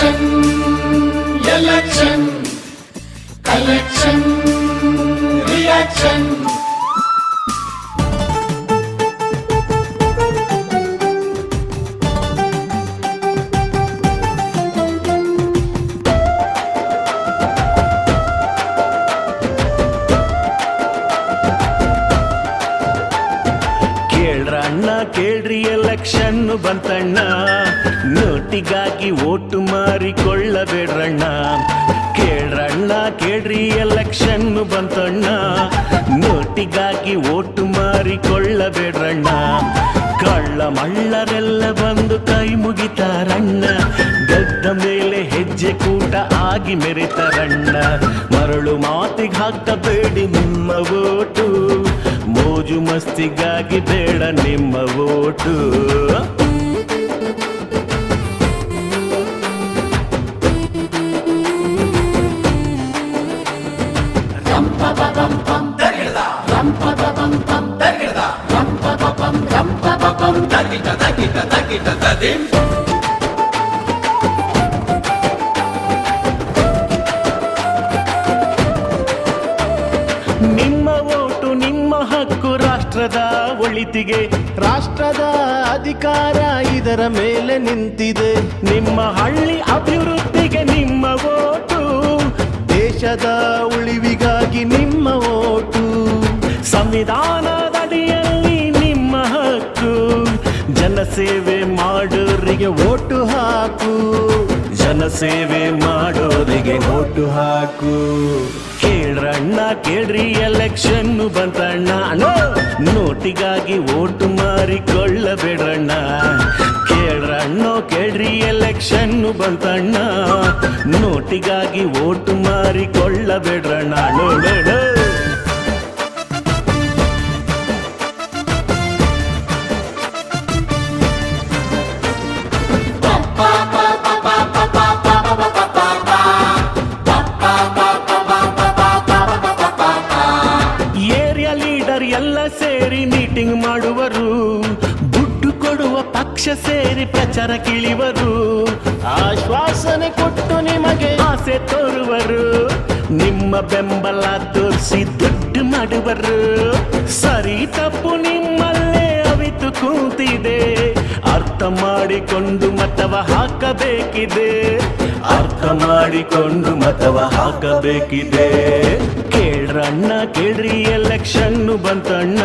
Collection election collection reaction ಕೇಳ್ರಿ election ಬಂತಣ್ಣ. ನೋಟಿಗಾಗಿ ಓಟು ಮಾರಿಕೊಳ್ಳಬೇಡ್ರಣ್ಣ. ಕೇಳ್ರಣ್ಣ, ಕೇಳ್ರಿ ಎಲೆಕ್ಷನ್ ಬಂತಣ್ಣ. ನೋಟಿಗಾಗಿ ಓಟು ಮಾರಿಕೊಳ್ಳಬೇಡ್ರಣ್ಣ. ಕಳ್ಳ ಮಳ್ಳರೆಲ್ಲ ಬಂದು ಕೈ ಮುಗಿತಾರಣ್ಣ. ಗದ್ದ ಮೇಲೆ ಹೆಜ್ಜೆ ಕೂಟ ಆಗಿ ಮೆರಿತಾರಣ್ಣ. ಮರಳು ಮಾತಿಗೆ ಹಾಕಬೇಡಿ ನಿಮ್ಮ ಓಟು. ಮೋಜು ಮಸ್ತಿಗಾಗಿ ಬೇಡ ನಿಮ್ಮ ಓಟು ನಿಮ್ಮ ರಾಷ್ಟ್ರದ ಒಳಿತಿಗೆ, ರಾಷ್ಟ್ರದ ಅಧಿಕಾರ ಇದರ ಮೇಲೆ ನಿಂತಿದೆ. ನಿಮ್ಮ ಹಳ್ಳಿ ಅಭಿವೃದ್ಧಿಗೆ ನಿಮ್ಮ ಓಟು, ದೇಶದ ಉಳಿವಿಗಾಗಿ ನಿಮ್ಮ ಓಟು. ಸಂವಿಧಾನದಡಿಯಲ್ಲಿ ನಿಮ್ಮ ಹಕ್ಕು, ಜನಸೇವೆ ಮಾಡೋರಿಗೆ ಓಟು ಹಾಕು. ಜನಸೇವೆ ಮಾಡೋರಿಗೆ ಓಟು ಹಾಕು. ಕೇಳ್ರಣ್ಣ, ಕೇಳ್ರಿ ಎಲೆಕ್ಷನ್ ಬಂತಣ್ಣ. ನೋಟಿಗಾಗಿ ಓಟು ಮಾರಿಕೊಳ್ಳಬೇಡ್ರಣ್ಣ. ಕೇಳ್ರಣ್ಣ, ಕೇಳ್ರಿ ಎಲೆಕ್ಷನ್ ಬಂತಣ್ಣ. ನೋಟಿಗಾಗಿ ಓಟು ಮಾರಿಕೊಳ್ಳಬೇಡ್ರಣ್ಣ. ನೋಡೋಣ ಎಲ್ಲ ಸೇರಿ ಮೀಟಿಂಗ್ ಮಾಡುವರು. ದುಡ್ಡು ಕೊಡುವ ಪಕ್ಷ ಸೇರಿ ಪ್ರಚಾರ ಕಿಳಿವರು. ಆಶ್ವಾಸನೆ ಕೊಟ್ಟು ನಿಮಗೆ ಆಸೆ ತೋರುವರು. ನಿಮ್ಮ ಬೆಂಬಲ ತೋರಿಸಿ ದುಡ್ಡು ಮಾಡುವರು. ಸರಿ ತಪ್ಪು ನಿಮ್ಮಲ್ಲೇ ಅವಿತು ಕೂತಿದೆ. ಅರ್ಥ ಮಾಡಿಕೊಂಡು ಮತವ ಹಾಕಬೇಕಿದೆ. ಅರ್ಥ ಮಾಡಿಕೊಂಡು ಮತವ ಹಾಕಬೇಕಿದೆ. ಕೇಳ್ರಣ್ಣ ಕೇಳ್ರಿ ಎಲೆಕ್ಷನ್ ಬಂತಣ್ಣ.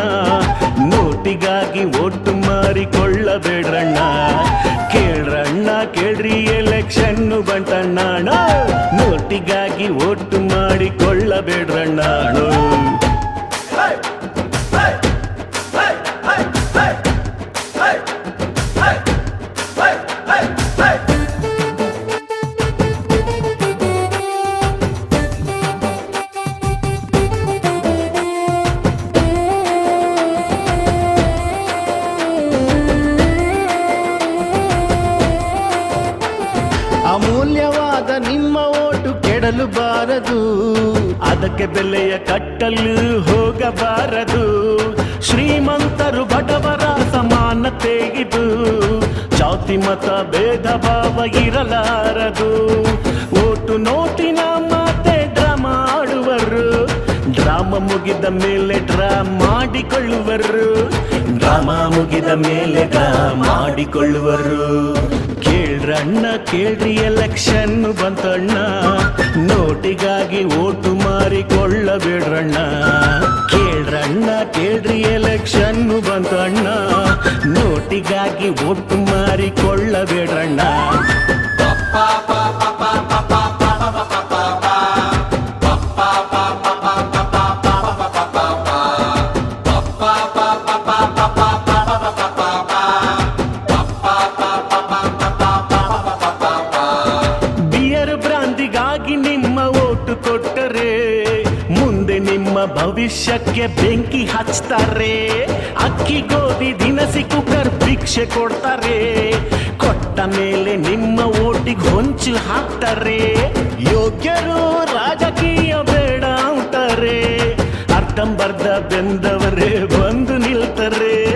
ನೋಟಿಗಾಗಿ ಒಟ್ಟು ಮಾರಿಕೊಳ್ಳಬೇಡ್ರಣ್ಣ. ಕೇಳ್ರಣ್ಣ, ಕೇಳ್ರಿ ಎಲೆಕ್ಷನ್ ಬಂತಣ್ಣ. ಅಣ್ಣ. ನೋಟಿಗಾಗಿ ಒಟ್ಟು ಮಾಡಿಕೊಳ್ಳಬೇಡ್ರಣ್ಣ ಕೆಡಲು ಬಾರದು. ಅದಕ್ಕೆ ಬೆಲೆಯ ಕಟ್ಟಲು ಹೋಗಬಾರದು. ಶ್ರೀಮಂತರು ಬಡವರ ಸಮಾನ ಇದು ಜಾತಿ, ಮತ, ಭೇದ, ಭಾವ ಇರಲಾರದು. ಓಟು, ನೋಟಿನ ಮಾತೆ ಡ್ರಾಮ ಆಡುವರು. ಡ್ರಾಮ ಮುಗಿದ ಮೇಲೆ ಡ್ರಾ ಮಾಡಿಕೊಳ್ಳುವರು. ಡ್ರಾಮ ಮುಗಿದ ಮೇಲೆ ಡ್ರಾ ಮಾಡಿಕೊಳ್ಳುವರು. ಕೇಳ್ರಣ್ಣ ಕೇಳ್ರಿ ಎಲೆಕ್ಷನ್ ಬಂತಣ್ಣ. ನೋಟಿಗಾಗಿ ಓಟು ಮಾರಿಕೊಳ್ಳಬೇಡ್ರಣ್ಣ ಕೇಳ್ರಣ್ಣ ಕೇಳ್ರಿ ಎಲೆಕ್ಷನ್ ಬಂತಣ್ಣ. ನೋಟಿಗಾಗಿ ಓಟು ಮಾರಿಕೊಳ್ಳಬೇಡ್ರಣ್ಣ ಭವಿಷ್ಯಕ್ಕೆ ಬೆಂಕಿ ಹಚ್ತಾರೆ. ಅಕ್ಕಿ ಗೋಧಿ ದಿನಸಿ ಕುಕ್ಕರ್ ಭಿಕ್ಷೆ ಕೊಡ್ತಾರೆ. ಕೊಟ್ಟ ಮೇಲೆ ನಿಮ್ಮ ಓಟಿಗೆ ಹೊಂಚು ಹಾಕ್ತಾರೆ. ಯೋಗ್ಯರು ರಾಜಕೀಯ ಬೇಡ ಅಂತಾರೆ ಅರ್ಧಂಬರ್ಧ ಬೆಂದವರೇ ಬಂದು ನಿಲ್ತಾರೆ.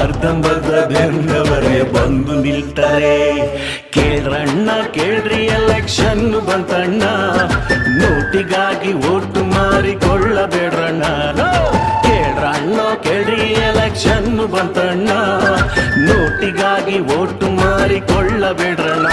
ಅರ್ಧಂಬರ್ಧ ಬೆಂದವರೇ ಬಂದು ನಿಲ್ತಾರೆ. ಕೇಳ್ರಣ್ಣ, ಕೇಳ್ರಿ ಎಲೆಕ್ಷನ್ ಬಂತಣ್ಣ. ಓಟಿಗಾಗಿ ಓಟು ಮಾರಿಕೊಳ್ಳಬೇಡ್ರಣ್ಣ. ಕೇಳ್ರಣ್ಣ ಕೇಳಿ ಎಲೆಕ್ಷನ್ ಬಂತಣ್ಣ. ನೋಟಿಗಾಗಿ ಓಟು ಮಾರಿಕೊಳ್ಳಬೇಡ್ರಣ್ಣ.